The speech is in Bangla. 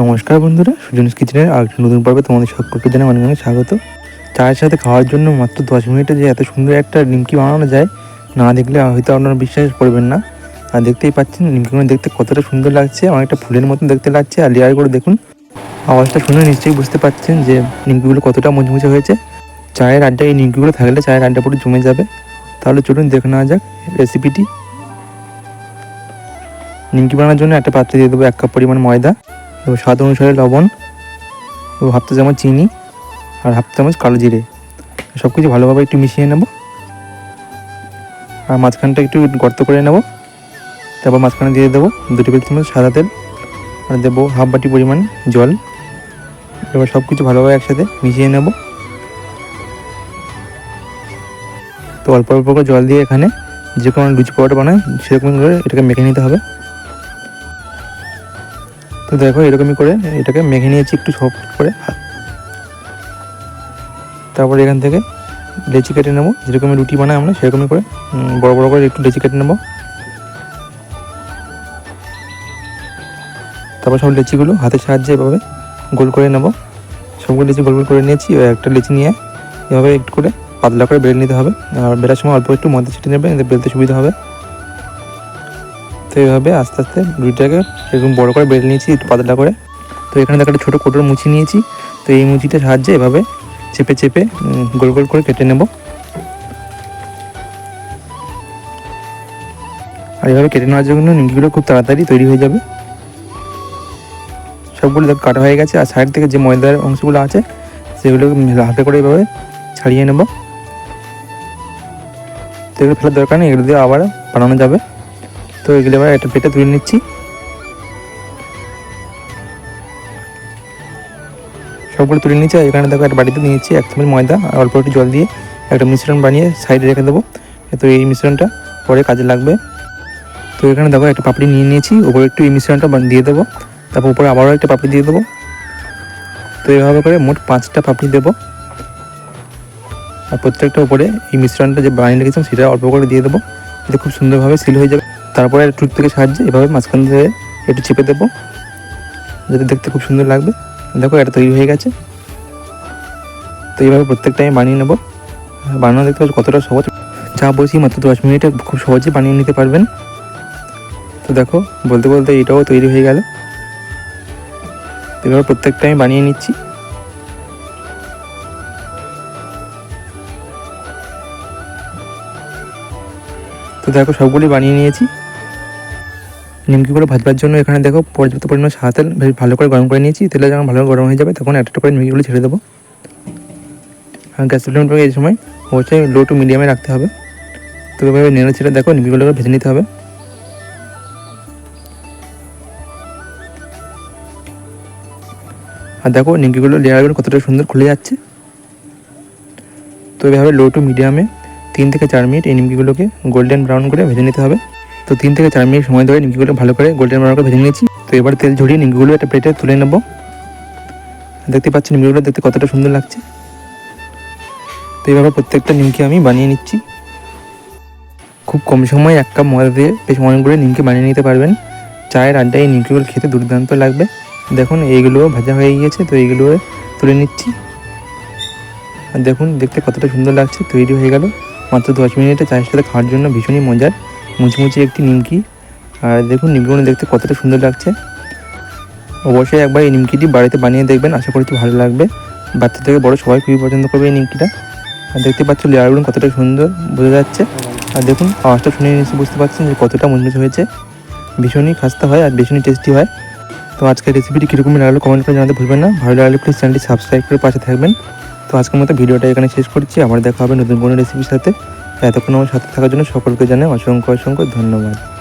নমস্কার বন্ধুরা, সুজনস কিচেনের আর নতুন পর্বে তোমাদের সকলকে জানাই অনেক অনেক স্বাগত। চায়ের সাথে খাওয়ার জন্য মাত্র দশ মিনিটে যে এত সুন্দর একটা নিমকি বানানো যায়, না দেখলে হয়তো আপনারা বিশ্বাস করবেন না। আর দেখতেই পাচ্ছেন, নিমকিগুলো দেখতে কতটা সুন্দর লাগছে, অনেকটা ফুলের মতন দেখতে লাগছে। আর লেয়ার করে দেখুন, আওয়াজটা শুনে নিশ্চয়ই বুঝতে পাচ্ছেন যে নিমকিগুলো কতটা মুচমুচে হয়েছে। চায়ের আড্ডা, এই নিমকিগুলো থাকলে চায়ের আড্ডা পুরো জমে যাবে। তাহলে চলুন দেখে নেওয়া যাক রেসিপিটি নিমকি বানানোর জন্য একটা পাত্রে দিয়ে দেবো এক কাপ পরিমাণ ময়দা। এবং স্বাদ অনুসারে লবণ এবং হাফ চামচ চিনি আর হাফ চামচ কালো জিরে। সব কিছু ভালোভাবে একটু মিশিয়ে নেব। আর মাঝখানটা একটু গর্ত করে নেব। তারপর মাঝখানে দিয়ে দেবো দু টেবিল চামচ সাদা তেল আর দেবো হাফ বাটি পরিমাণ জল। এবার সব কিছু ভালোভাবে একসাথে মিশিয়ে নেব। তো অল্প অল্প করে জল দিয়ে এখানে যে কোনো লুচি পাউডার বানায় সেরকম করে এটাকে মেখে নিতে হবে। তো দেখো, এরকমই করে এটাকে মেখে নিয়েছি একটু সফট করে। তারপর এখান থেকে লেচি কেটে নেব। যেরকম রুটি বানাই আমরা, সেরকমই করে বড় বড় করে একটু লেচি কেটে নেব। তারপর সব লেচিগুলো হাতের সাহায্যে এভাবে গোল করে নেব। সবগুলো লেচি গোল গোল করে নিয়েছি একটা লেচি নিয়ে এভাবে একটু করে পাতলা করে বেড়ে নিতে হবে। আর বেলার সময় অল্প একটু মধ্যে ছিটে নেবে বেলতে সুবিধা হবে। তো এইভাবে আস্তে আস্তে রুটিটাকে এরকম বড় করে বেলে নিয়েছি একটু পাতলা করে। তো এখানে দেখো একটা ছোটো কোটোর মুচি নিয়েছি। তো এই মুচিটার সাহায্যে এভাবে চেপে চেপে গোল গোল করে কেটে নেব। আর এভাবে কেটে নেওয়ার জন্য নিমকিগুলো খুব তাড়াতাড়ি তৈরি হয়ে যাবে। সবগুলো দেখো কাটা হয়ে গেছে। আর সাইড থেকে যে ময়দার অংশগুলো আছে সেগুলো হাতে করে এভাবে ছাড়িয়ে নেব। তো এগুলো ফেলার দরকার নেই, এগুলো দিয়ে আবার বানানো যাবে। তো এগুলো এবার একটা পেটে তুলে নিচ্ছি। সবগুলো তুলে নিচ্ছি এখানে দেখো একটা বাটিতে নিয়েছি এক চামচ ময়দা, আর অল্প একটু জল দিয়ে একটা মিশ্রণ বানিয়ে সাইডে রেখে দেবো। তো এই মিশ্রণটা পরে কাজে লাগবে। তো এখানে দেখো একটা পাপড়ি নিয়ে নিয়েছি, ওপরে একটু এই মিশ্রণটা দিয়ে দেবো। তারপর উপরে আবারও একটা পাপড়ি দিয়ে দেবো। তো এইভাবে করে মোট পাঁচটা পাপড়ি দেবো। আর প্রত্যেকটা উপরে এই মিশ্রণটা যে বানিয়ে রেখেছিলাম, সেটা অল্প করে দিয়ে দেবো। এতে খুব সুন্দরভাবে সিল হয়ে যাবে। তারপরে টুথ থেকে সাহায্যে এভাবে মাঝখান থেকে একটু চেপে দেবো। যাতে দেখতে খুব সুন্দর লাগবে। দেখো, এটা তৈরি হয়ে গেছে। তো এইভাবে প্রত্যেকটা আমি বানিয়ে নেব। বানানো দেখতে পাচ্ছি কতটা সহজ। চা বসি মাত্র দশ মিনিটে খুব সহজে বানিয়ে নিতে পারবেন। তো দেখো, বলতে বলতে এটাও তৈরি হয়ে গেল। এভাবে প্রত্যেকটা আমি বানিয়ে নিচ্ছি। তো দেখো, সবগুলি বানিয়ে নিয়েছি। নিমকিগুলো ভাজবার জন্য এখানে দেখো পর্যাপ্ত পরিমাণ সাদা তেল, বেশ ভালো করে গরম করে নিয়েছি। তেলে যখন ভালো গরম হয়ে যাবে, তখন একটা করে নিমকিগুলো ছেড়ে দেবো। গ্যাস সিলিন্ডারকে এই সময় অবশ্যই লো টু মিডিয়ামে রাখতে হবে। তো এভাবে নেড়ে ছেড়ে দেখো নিমকিগুলোকে ভেজে নিতে হবে। আর দেখো নিমকিগুলো লেয়ারগুলো কতটা সুন্দর খুলে যাচ্ছে। তো এভাবে লো টু মিডিয়ামে তিন থেকে চার মিনিট এই নিমকিগুলোকে গোল্ডেন ব্রাউন করে ভেজে নিতে হবে। তো তিন থেকে চার মিনিট সময় ধরে নিমকিগুলো ভালো করে গোল্ডেন ব্রাউন করে ভেজে নিয়েছি। তো এবার তেল ঝরিয়ে নিমকিগুলো একটা প্লেটে তুলে নেব। দেখতে পাচ্ছি নিমকিগুলো দেখতে কতটা সুন্দর লাগছে। তো এইভাবে প্রত্যেকটা নিমকি আমি বানিয়ে নিচ্ছি। খুব কম সময়ে এক কাপ ময়দা দিয়ে বেশ অনেকগুলো নিমকি বানিয়ে নিতে পারবেন। চায়ের আড্ডায় এই নিমকিগুলো খেতে দুর্দান্ত লাগবে। দেখুন, এইগুলো ভাজা হয়ে গিয়েছে, তো এইগুলো তুলে নিচ্ছি। আর দেখুন, দেখতে কতটা সুন্দর লাগছে, তৈরি হয়ে গেল। মাত্র দশ মিনিটে চায়ের সাথে খাওয়ার জন্য ভীষণই মজার। মুচমুচে একটি নিমকি। আর দেখুন, নিমকিগুলো দেখতে কতটা সুন্দর লাগছে। অবশ্যই একবার এই নিমকিটি বাড়িতে বানিয়ে দেখবেন, আশা করছি ভালো লাগবে। বাচ্চা থেকে বড় সবাই খুবই পছন্দ করবে এই নিমকিটা। আর দেখতে পাচ্ছ লেয়ারগুলো কতটা সুন্দর বোঝা যাচ্ছে। আর দেখুন, আওয়াজটা শুনে নিশ্চয়ই বুঝতে পারছেন যে কতটা মুচমুচে হয়েছে। ভীষণই খাস্তা হয় আর ভীষণই টেস্টি হয়। তো আজকের রেসিপিটি কীরকম লাগল কমেন্ট করে জানাতে ভুলবেন না। ভালো লাগলে প্লিজ চ্যানেলটি সাবস্ক্রাইব করে পাশে থাকবেন। তো আজকের মতো ভিডিওটা এখানে শেষ করছি। আবার দেখা হবে নতুন কোনো রেসিপির সাথে। এতক্ষণ আমার সাথে থাকার জন্য সকলকে জানাই অসংখ্য অসংখ্য ধন্যবাদ।